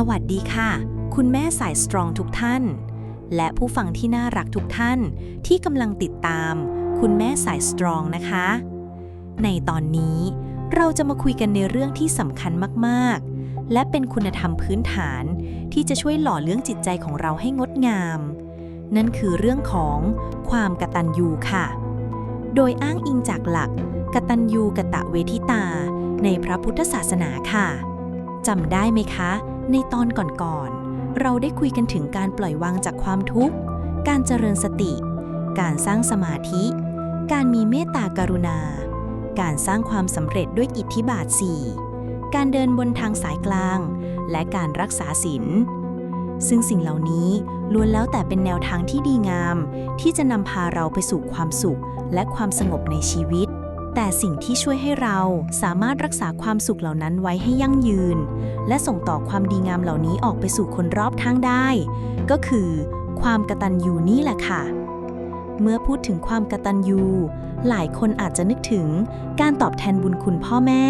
สวัสดีค่ะ คุณแม่สายสตรองทุกท่าน และผู้ฟังที่น่ารักทุกท่าน ที่กำลังติดตาม คุณแม่สายสตรองนะคะ ในตอนนี้เราจะมาคุยกันในเรื่องที่สำคัญมากๆ และเป็นคุณธรรมพื้นฐาน ที่จะช่วยหล่อเลี้ยงจิตใจของเราให้งดงาม นั่นคือเรื่องของความกตัญญูค่ะ โดยอ้างอิงจากหลักกตัญญูกะตะเวทิตา ในพระพุทธศาสนาค่ะ จำได้ไหมคะ ในตอนก่อนๆ เราได้คุยกันถึงการปล่อยวางจากความทุกข์ การเจริญสติ การสร้างสมาธิ การมีเมตตากรุณา การสร้างความสำเร็จด้วยอิทธิบาท 4 การเดินบนทางสายกลาง และการรักษาศีล ซึ่งสิ่งเหล่านี้ล้วนแล้วแต่เป็นแนวทางที่ดีงาม ที่จะนำพาเราไปสู่ความสุขและความสงบในชีวิต แต่สิ่งที่ช่วยให้เราสามารถรักษาความสุขเหล่านั้นไว้ให้ยั่งยืน และส่งต่อความดีงามเหล่านี้ออกไปสู่คนรอบข้างได้ ก็คือความกตัญญูนี่แหละค่ะ เมื่อพูดถึงความกตัญญูหลายคนอาจจะนึกถึงการตอบแทนบุญคุณพ่อแม่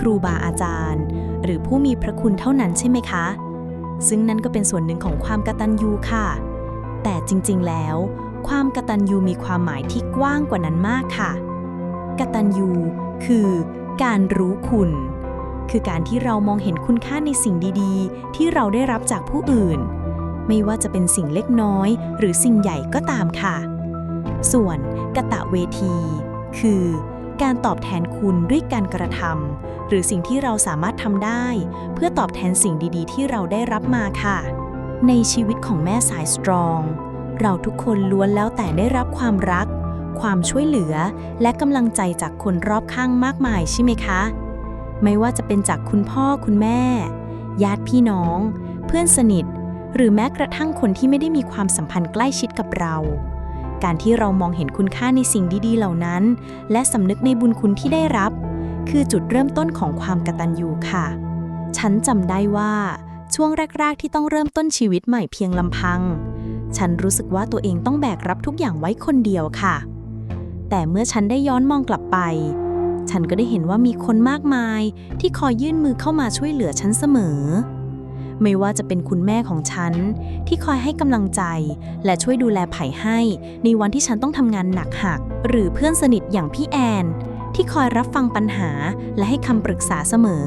ครูบาอาจารย์ หรือผู้มีพระคุณเท่านั้นใช่ไหมคะ ซึ่งนั่นก็เป็นส่วนหนึ่งของความกตัญญูค่ะ แต่จริงๆแล้ว ความกตัญญูมีความหมายที่กว้างกว่านั้นมากค่ะ กตัญญูคือการรู้คุณ คือการที่เรามองเห็นคุณค่าในสิ่งดีๆ ที่เราได้รับจากผู้อื่น ไม่ว่าจะเป็นสิ่งเล็กน้อย หรือสิ่งใหญ่ก็ตามค่ะ ส่วนกะตะเวที คือการตอบแทนคุณด้วยการกระทำหรือสิ่งที่เราสามารถทำได้ เพื่อตอบแทนสิ่งดีๆ ที่เราได้รับมาค่ะ ในชีวิตของแม่สายสตรอง เราทุกคนล้วนแล้วแต่ได้รับความรัก ความช่วยเหลือ และกำลังใจจากคนรอบข้างมากมายใช่ไหมคะ ไม่ว่าจะเป็นจากคุณพ่อคุณแม่ ญาติพี่น้อง เพื่อนสนิท หรือแม้กระทั่งคนที่ไม่ได้มีความสัมพันธ์ใกล้ชิดกับเรา การที่เรามองเห็นคุณค่าในสิ่งดีๆ เหล่านั้น และสำนึกในบุญคุณที่ได้รับ คือจุดเริ่มต้นของความกตัญญูค่ะ ฉันจำได้ว่าช่วงแรก ๆ ที่ต้องเริ่มต้นชีวิตใหม่เพียงลำพัง ฉันรู้สึกว่าตัวเองต้องแบกรับทุกอย่างไว้คนเดียวค่ะ แต่เมื่อฉันได้ย้อนมองกลับไป ฉันก็ได้เห็นว่ามีคนมากมายที่คอยยื่นมือเข้ามาช่วยเหลือฉันเสมอ ไม่ว่าจะเป็นคุณแม่ของฉัน ที่คอยให้กำลังใจ และช่วยดูแลไผ่ให้ ในวันที่ฉันต้องทำงานหนักหัก หรือเพื่อนสนิทอย่างพี่แอน ที่คอยรับฟังปัญหาและให้คำปรึกษาเสมอ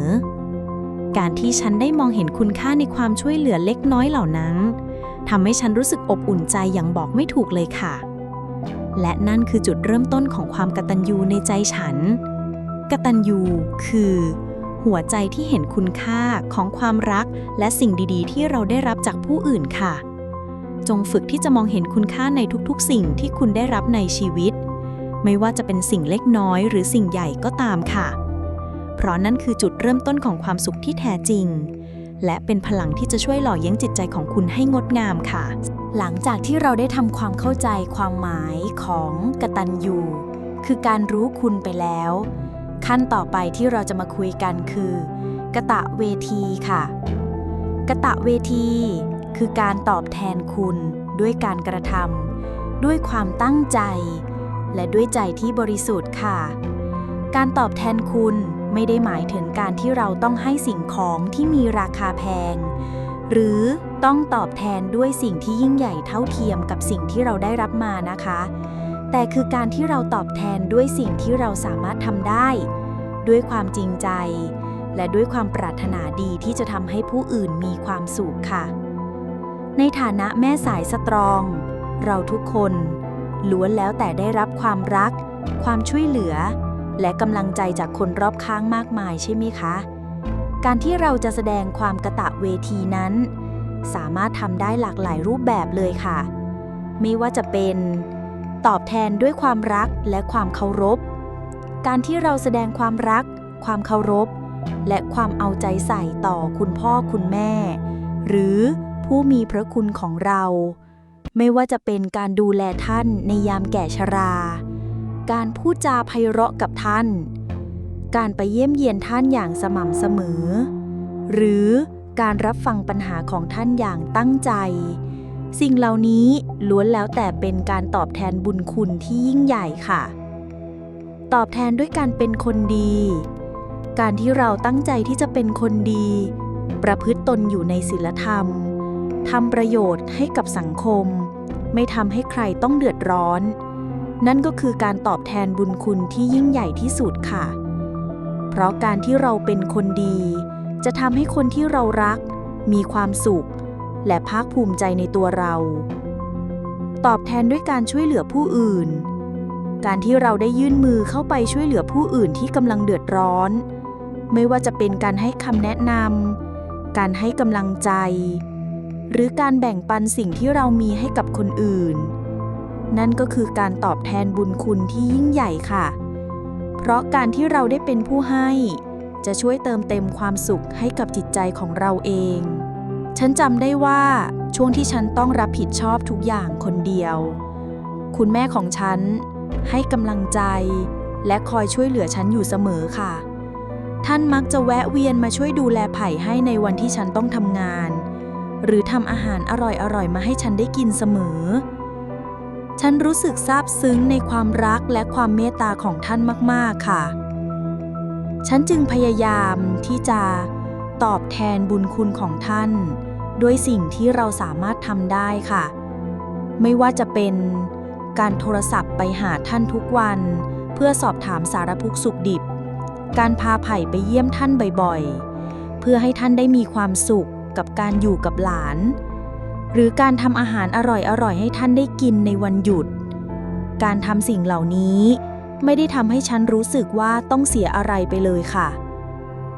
การที่ฉันได้มองเห็นคุณค่าในความช่วยเหลือเล็กน้อยเหล่านั้นทำให้ฉันรู้สึกอบอุ่นใจอย่างบอกไม่ถูกเลยค่ะ และนั่นคือจุดเริ่มต้นของความกตัญญูในใจฉัน กตัญญูคือ หัวใจที่เห็นคุณค่าของความรัก และสิ่งดีๆ ที่เราได้รับจากผู้อื่นค่ะ จงฝึกที่จะมองเห็นคุณค่าในทุกๆ สิ่งที่คุณได้รับในชีวิต ไม่ว่าจะเป็นสิ่งเล็กน้อยหรือสิ่งใหญ่ก็ตามค่ะ เพราะนั่นคือจุดเริ่มต้นของความสุขที่แท้จริง และเป็นพลังที่จะช่วยหล่อเลี้ยงจิตใจของคุณให้งดงามค่ะ หลังจากที่เราได้ทำความเข้าใจความหมายของกตัญญูคือการรู้คุณไปแล้ว ขั้นต่อไปที่เราจะมาคุยกันคือ กะตะเวทีค่ะ กะตะเวที คือการตอบแทนคุณด้วยการกระทำด้วยความตั้งใจ และด้วยใจที่บริสุทธิ์ค่ะ การตอบแทนคุณไม่ได้หมายถึงการที่เราต้องให้สิ่งของที่มีราคาแพง หรือต้องตอบแทนด้วยสิ่งที่ยิ่งใหญ่เท่าเทียมกับสิ่งที่เราได้รับมานะคะ แต่คือการที่เราตอบแทนด้วยสิ่งที่เราสามารถทำได้ ด้วยความจริงใจ และด้วยความปรารถนาดีที่จะทำให้ผู้อื่นมีความสุขค่ะ ในฐานะแม่สายสตรอง เราทุกคนล้วนแล้วแต่ได้รับความรัก ความช่วยเหลือ และกำลังใจจากคนรอบข้างมากมายใช่ไหมคะ การที่เราจะแสดงความกระตะเวทีนั้น สามารถทำได้หลากหลายรูปแบบเลยค่ะ ไม่ว่าจะเป็นตอบแทนด้วยความรักและความเคารพ การที่เราแสดงความรัก ความเคารพ และความเอาใจใส่ต่อคุณพ่อคุณแม่ หรือผู้มีพระคุณของเรา ไม่ว่าจะเป็นการดูแลท่านในยามแก่ชรา การพูดจาไพเราะกับท่าน การไปเยี่ยมเยียนท่านอย่างสม่ำเสมอ หรือการรับฟังปัญหาของท่านอย่างตั้งใจ สิ่งเหล่านี้ล้วนแล้วแต่เป็นการตอบแทนบุญคุณที่ยิ่งใหญ่ค่ะ ตอบแทนด้วยการเป็นคนดี การที่เราตั้งใจที่จะเป็นคนดี ประพฤติตนอยู่ในศีลธรรมทำประโยชน์ให้กับสังคม ไม่ทำให้ใครต้องเดือดร้อน นั่นก็คือการตอบแทนบุญคุณที่ยิ่งใหญ่ที่สุดค่ะ เพราะการที่เราเป็นคนดี จะทำให้คนที่เรารัก มีความสุข และภาคภูมิใจในตัวเรา ตอบแทนด้วยการช่วยเหลือผู้อื่น การที่เราได้ยื่นมือเข้าไปช่วยเหลือผู้อื่นที่กำลังเดือดร้อน ไม่ว่าจะเป็นการให้คำแนะนำการให้กำลังใจ หรือการแบ่งปันสิ่งที่เรามีให้กับคนอื่น นั่นก็คือการตอบแทนบุญคุณที่ยิ่งใหญ่ค่ะ เพราะการที่เราได้เป็นผู้ให้ จะช่วยเติมเต็มความสุขให้กับจิตใจของเราเอง ฉันจำได้ว่าช่วงที่ฉันต้องรับผิดชอบทุกอย่างคนเดียว คุณแม่ของฉัน ให้กำลังใจ และคอยช่วยเหลือฉันอยู่เสมอค่ะ ท่านมักจะแวะเวียนมาช่วยดูแลไผ่ให้ในวันที่ฉันต้องทำงาน หรือทำอาหารอร่อยๆมาให้ฉันได้กินเสมอ ฉันรู้สึกซาบซึ้งในความรักและความเมตตาของท่านมาก ๆ ค่ะ ฉันจึงพยายามที่จะตอบแทนบุญคุณของท่าน ด้วยสิ่งที่เราสามารถทำได้ค่ะ ไม่ว่าจะเป็นการโทรศัพท์ไปหาท่านทุกวัน เพื่อสอบถามสารทุกสุขดิบ การพาไผ่ไปเยี่ยมท่านบ่อยๆ เพื่อให้ท่านได้มีความสุขกับการอยู่กับหลาน หรือการทำอาหารอร่อยๆให้ท่านได้กินในวันหยุด การทำสิ่งเหล่านี้ไม่ได้ทำให้ฉันรู้สึกว่าต้องเสียอะไรไปเลยค่ะ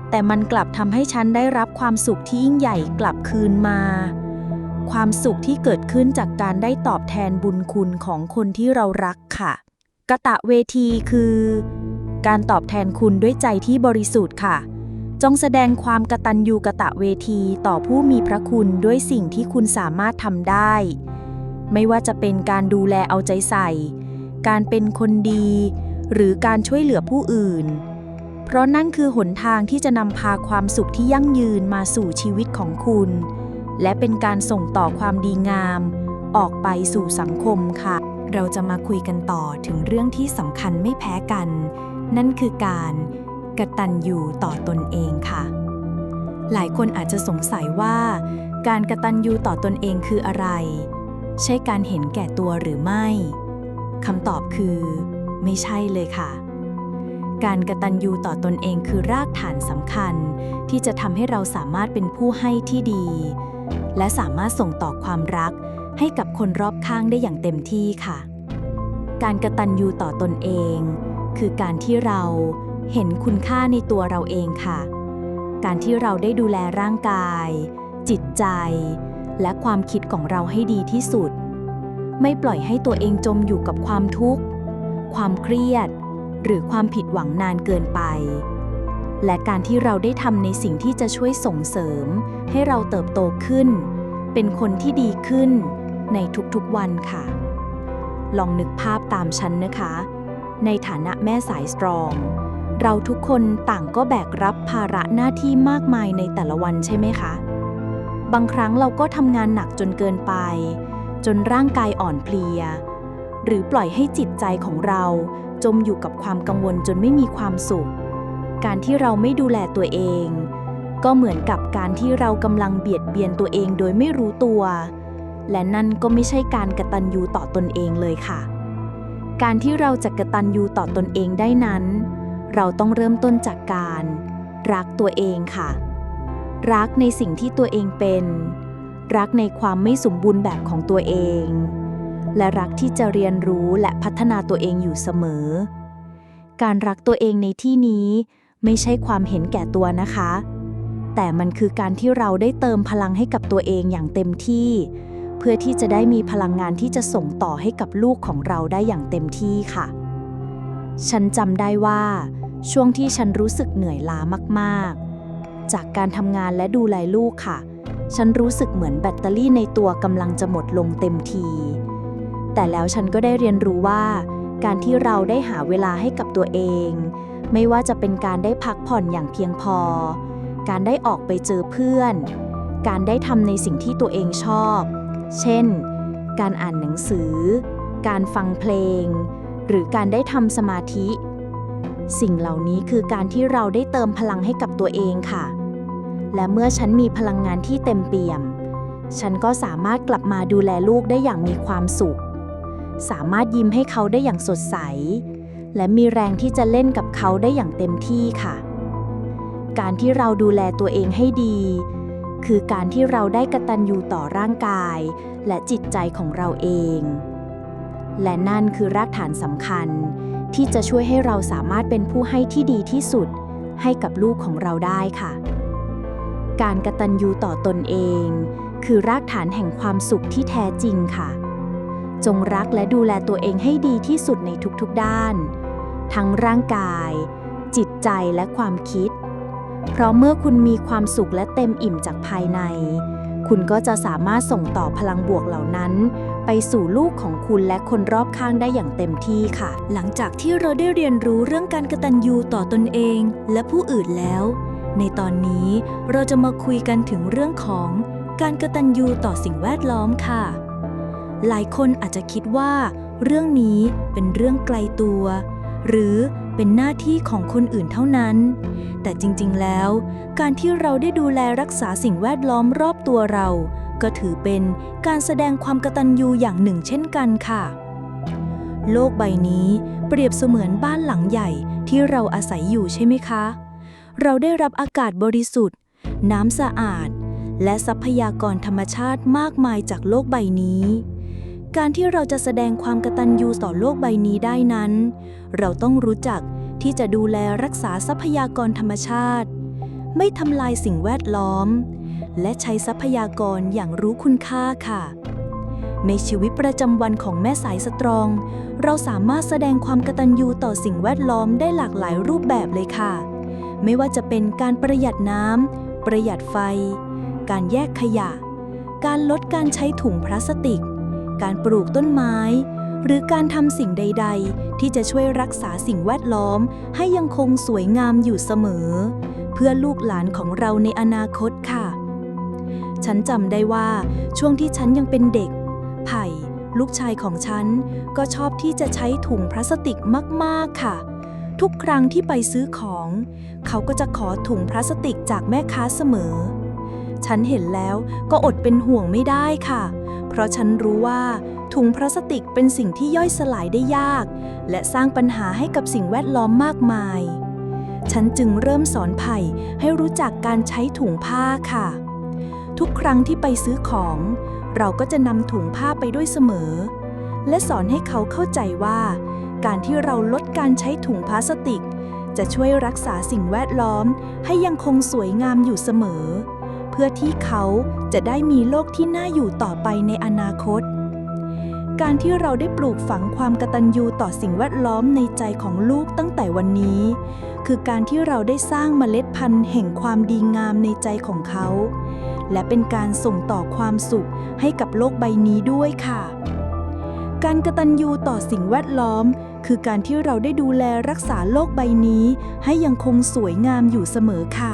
แต่มันกลับทำให้ฉันได้รับความสุขที่ยิ่งใหญ่กลับคืนมา ความสุขที่เกิดขึ้นจากการได้ตอบแทนบุญคุณของคนที่เรารักค่ะ กะตะเวทีคือ การตอบแทนคุณด้วยใจที่บริสุทธิ์ค่ะ จงแสดงความกตัญญูกะตะเวทีต่อผู้มีพระคุณด้วยสิ่งที่คุณสามารถทำได้ ไม่ว่าจะเป็นการดูแลเอาใจใส่ การเป็นคนดี หรือการช่วยเหลือผู้อื่น เพราะนั่นคือหนทางที่จะนำพาความสุขที่ยั่งยืนมาสู่ชีวิตของคุณ และเป็นการส่งต่อความดีงาม ออกไปสู่สังคมค่ะ เราจะมาคุยกันต่อถึงเรื่องที่สำคัญไม่แพ้กัน นั่นคือการ กตัญญูต่อตนเองค่ะ หลายคนอาจจะสงสัยว่า การกตัญญูต่อตนเองคืออะไร ใช่การเห็นแก่ตัวหรือไม่คำตอบคือ ไม่ใช่เลยค่ะ การกตัญญูต่อตนเองคือรากฐานสำคัญ ที่จะทำให้เราสามารถเป็นผู้ให้ที่ดี และสามารถส่งต่อความรักให้กับคนรอบข้างได้อย่างเต็มที่ค่ะ การกระตันยูต่อตนเอง คือการที่เรา เห็นคุณค่าในตัวเราเองค่ะ การที่เราได้ดูแลร่างกาย จิตใจ และความคิดของเราให้ดีที่สุด ไม่ปล่อยให้ตัวเองจมอยู่กับความทุกข์ ความเครียด หรือความผิดหวังนานเกินไป และการที่เราได้ทำในสิ่งที่จะช่วยส่งเสริม ให้เราเติบโตขึ้น เป็นคนที่ดีขึ้นในทุกๆวันค่ะ ลองนึกภาพตามฉันนะคะ ในฐานะแม่สายสตรอง เราทุกคนต่างก็แบกรับภาระหน้าที่มากมายในแต่ละวันใช่ไหมคะ บางครั้งเราก็ทำงานหนักจนเกินไป จนร่างกายอ่อนเพลีย หรือปล่อยให้จิตใจของเราจมอยู่กับความกังวลจนไม่มีความสุข การที่เราไม่ดูแลตัวเอง ก็เหมือนกับการที่เรากำลังเบียดเบียนตัวเองโดยไม่รู้ตัว และนั่นก็ไม่ใช่การกระตันยูต่อตนเองเลยค่ะ การที่เราจะกระตันยูต่อตนเองได้นั้น เราต้องเริ่มต้นจากการ รักตัวเองค่ะ รักในสิ่งที่ตัวเองเป็น รักในความไม่สมบูรณ์แบบของตัวเอง และรักที่จะเรียนรู้และพัฒนาตัวเองอยู่เสมอ การรักตัวเองในที่นี้ไม่ใช่ความเห็นแก่ตัวนะคะ แต่มันคือการที่เราได้เติมพลังให้กับตัวเองอย่างเต็มที่ เพื่อที่จะได้มีพลังงานที่จะส่งต่อให้กับลูกของเราได้อย่างเต็มที่ค่ะ ฉันจำได้ว่า ช่วงที่ฉันรู้สึกเหนื่อยล้ามากๆ จากการทำงานและดูแลลูกค่ะ ฉันรู้สึกเหมือนแบตเตอรี่ในตัวกำลังจะหมดลงเต็มที แต่แล้วฉันก็ได้เรียนรู้ว่า การที่เราได้หาเวลาให้กับตัวเอง ไม่ว่าจะเป็นการได้พักผ่อนอย่างเพียงพอ การได้ออกไปเจอเพื่อน การได้ทำในสิ่งที่ตัวเองชอบ เช่น การอ่านหนังสือ การฟังเพลง หรือการได้ทำสมาธิ สิ่งเหล่านี้คือการที่เราได้เติมพลังให้กับตัวเองค่ะ และเมื่อฉันมีพลังงานที่เต็มเปี่ยม ฉันก็สามารถกลับมาดูแลลูกได้อย่างมีความสุข สามารถยิ้มให้เขาได้อย่างสดใส และมีแรงที่จะเล่นกับเขาได้อย่างเต็มที่ค่ะ การที่เราดูแลตัวเองให้ดี คือการที่เราได้กระตัญญูต่อร่างกาย และจิตใจของเราเอง และนั่นคือรากฐานสำคัญ ที่จะช่วยให้เราสามารถเป็นผู้ให้ที่ดีที่สุด ให้กับลูกของเราได้ค่ะ การกระตัญญูต่อตนเอง คือรากฐานแห่งความสุขที่แท้จริงค่ะ จงรักและดูแลตัวเองให้ดีที่สุดในทุกๆด้าน ทั้งร่างกาย จิตใจและความคิด เพราะเมื่อคุณมีความสุขและเต็มอิ่มจากภายใน คุณก็จะสามารถส่งต่อพลังบวกเหล่านั้น ไปสู่ลูกของคุณและคนรอบข้างได้อย่างเต็มที่ค่ะ หลังจากที่เราได้เรียนรู้เรื่องการกระตันยูต่อตนเองและผู้อื่นแล้ว ในตอนนี้เราจะมาคุยกันถึงเรื่องของการกระตันยูต่อสิ่งแวดล้อมค่ะ หลายคนอาจจะคิดว่า เรื่องนี้เป็นเรื่องไกลตัว หรือเป็นหน้าที่ของคนอื่นเท่านั้น แต่จริงๆ แล้ว การที่เราได้ดูแลรักษาสิ่งแวดล้อมรอบตัวเรา ก็ถือเป็นการแสดงความกตัญญูอย่างหนึ่งเช่นกันค่ะ โลกใบนี้เปรียบเสมือนบ้านหลังใหญ่ที่เราอาศัยอยู่ใช่ไหมคะ เราได้รับอากาศบริสุทธิ์ น้ำสะอาด และทรัพยากรธรรมชาติมากมายจากโลกใบนี้ การที่เราจะแสดงความกตัญญูต่อโลกใบนี้ได้นั้น เราต้องรู้จักที่จะดูแลรักษาทรัพยากรธรรมชาติ ไม่ทำลายสิ่งแวดล้อม และใช้ทรัพยากรอย่างรู้คุณค่าค่ะ ในชีวิตประจำวันของแม่สายสตรอง เราสามารถแสดงความกตัญญูต่อสิ่งแวดล้อมได้หลากหลายรูปแบบเลยค่ะ ไม่ว่าจะเป็นการประหยัดน้ำประหยัดไฟ การแยกขยะ การลดการใช้ถุงพลาสติก การปลูกต้นไม้ หรือการทำสิ่งใด ๆ ที่จะช่วยรักษาสิ่งแวดล้อม ให้ยังคงสวยงามอยู่เสมอ เพื่อลูกหลานของเราในอนาคตค่ะ ฉันจำได้ว่าช่วงที่ฉันยังเป็นเด็ก ไผ่ ลูกชายของฉัน ก็ชอบที่จะใช้ถุงพลาสติกมากๆค่ะทุกครั้งที่ไปซื้อของ เขาก็จะขอถุงพลาสติกจากแม่ค้าเสมอ ฉันเห็นแล้วก็อดเป็นห่วงไม่ได้ค่ะ เพราะฉันรู้ว่า ถุงพลาสติกเป็นสิ่งที่ย่อยสลายได้ยาก และสร้างปัญหาให้กับสิ่งแวดล้อมมากมาย ฉันจึงเริ่มสอนไผ่ให้รู้จักการใช้ถุงผ้าค่ะ ทุกครั้งที่ไปซื้อของ เราก็จะนำถุงผ้าไปด้วยเสมอ และสอนให้เขาเข้าใจว่า การที่เราลดการใช้ถุงพลาสติกจะช่วยรักษาสิ่งแวดล้อมให้ยังคงสวยงามอยู่เสมอ พื่อที่เขาจะได้มีโลกที่น่าอยู่ต่อไปในอนาคต การที่เราได้ปลูกฝังความกตัญญูต่อสิ่งแวดล้อมในใจของลูกตั้งแต่วันนี้ คือการที่เราได้สร้างเมล็ดพันธุ์แห่งความดีงามในใจของเขา และเป็นการส่งต่อความสุขให้กับโลกใบนี้ด้วยค่ะ การกตัญญูต่อสิ่งแวดล้อมคือการที่เราได้ดูแลรักษาโลกใบนี้ ให้ยังคงสวยงามอยู่เสมอค่ะ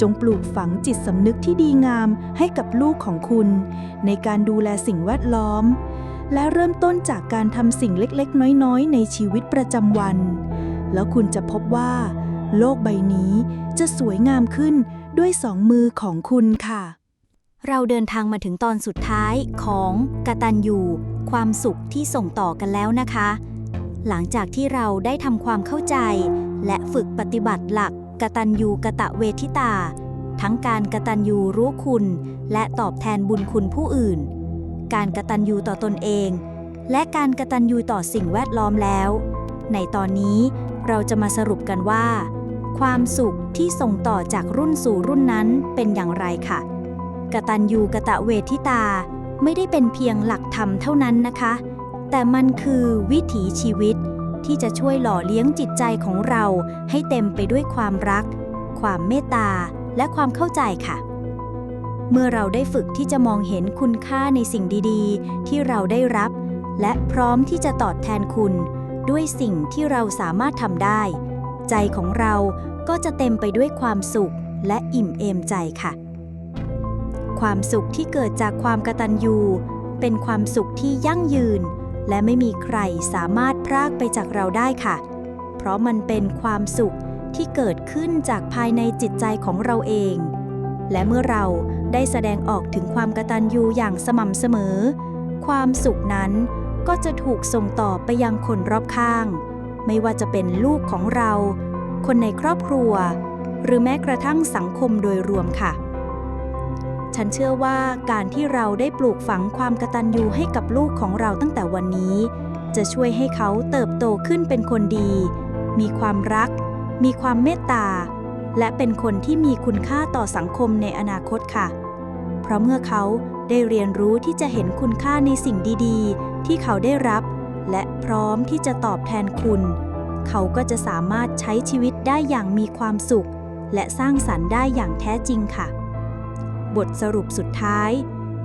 จงปลูกฝังจิตสำนึกที่ดีงามให้กับลูกของคุณ ในการดูแลสิ่งแวดล้อม และเริ่มต้นจากการทำสิ่งเล็กๆ น้อยๆ ในชีวิตประจำวัน แล้วคุณจะพบว่า โลกใบนี้จะสวยงามขึ้นด้วยสองมือของคุณค่ะ เราเดินทางมาถึงตอนสุดท้ายของกตัญญูความสุขที่ส่งต่อกันแล้วนะคะ หลังจากที่เราได้ทำความเข้าใจ และฝึกปฏิบัติหลัก กตัญญูกะตะเวทิตา ทั้งการกตัญญูรู้คุณ และตอบแทนบุญคุณผู้อื่น การกตัญญูต่อตนเอง และการกตัญญูต่อสิ่งแวดล้อมแล้ว ในตอนนี้เราจะมาสรุปกันว่า ความสุขที่ส่งต่อจากรุ่นสู่รุ่นนั้นเป็นอย่างไรค่ะ กตัญญูกะตะเวทิตาไม่ได้เป็นเพียงหลักธรรมเท่านั้นนะคะ แต่มันคือวิถีชีวิต ที่จะช่วยหล่อเลี้ยงจิตใจของเรา ให้เต็มไปด้วยความรัก ความเมตตา และความเข้าใจค่ะ เมื่อเราได้ฝึกที่จะมองเห็นคุณค่าในสิ่งดีๆ ที่เราได้รับ และพร้อมที่จะตอบแทนคุณ ด้วยสิ่งที่เราสามารถทำได้ ใจของเราก็จะเต็มไปด้วยความสุขและอิ่มเอมใจค่ะ ความสุขที่เกิดจากความกตัญญูเป็นความสุขที่ยั่งยืน และไม่มีใครสามารถพรากไปจากเราได้ค่ะ เพราะมันเป็นความสุขที่เกิดขึ้นจากภายในจิตใจของเราเอง และเมื่อเราได้แสดงออกถึงความกตัญญูอย่างสม่ำเสมอ ความสุขนั้นก็จะถูกส่งต่อไปยังคนรอบข้าง ไม่ว่าจะเป็นลูกของเรา คนในครอบครัว หรือแม้กระทั่งสังคมโดยรวมค่ะ ฉันเชื่อว่าการที่เราได้ปลูกฝังความกตัญญูให้กับลูกของเราตั้งแต่วันนี้ จะช่วยให้เขาเติบโตขึ้นเป็นคนดี มีความรัก มีความเมตตา และเป็นคนที่มีคุณค่าต่อสังคมในอนาคตค่ะ เพราะเมื่อเขาได้เรียนรู้ที่จะเห็นคุณค่าในสิ่งดีๆ ที่เขาได้รับ และพร้อมที่จะตอบแทนคุณ เขาก็จะสามารถใช้ชีวิตได้อย่างมีความสุข และสร้างสรรค์ได้อย่างแท้จริงค่ะ บทสรุปสุดท้าย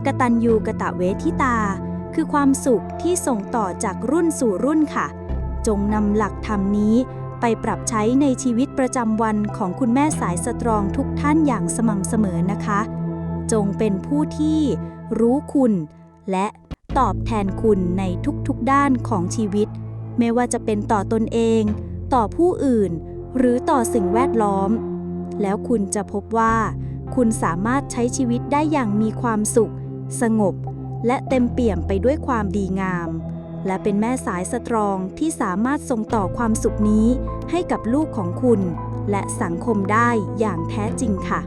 กตัญญูกะตะเวทิตา คือความสุขที่ส่งต่อจากรุ่นสู่รุ่นค่ะ จงนำหลักธรรมนี้ไปปรับใช้ในชีวิตประจำวันของคุณแม่สายสตรองทุกท่านอย่างสม่ำเสมอนะคะ จงเป็นผู้ที่รู้คุณ และตอบแทนคุณในทุกๆด้านของชีวิต ไม่ว่าจะเป็นต่อตนเอง ต่อผู้อื่น หรือต่อสิ่งแวดล้อม แล้วคุณจะพบว่า คุณสามารถใช้ชีวิตได้อย่างมีความสุข สงบ และเต็มเปี่ยมไปด้วยความดีงาม และเป็นแม่สายสตรองที่สามารถส่งต่อความสุขนี้ให้กับลูกของคุณ และสังคมได้อย่างแท้จริงค่ะ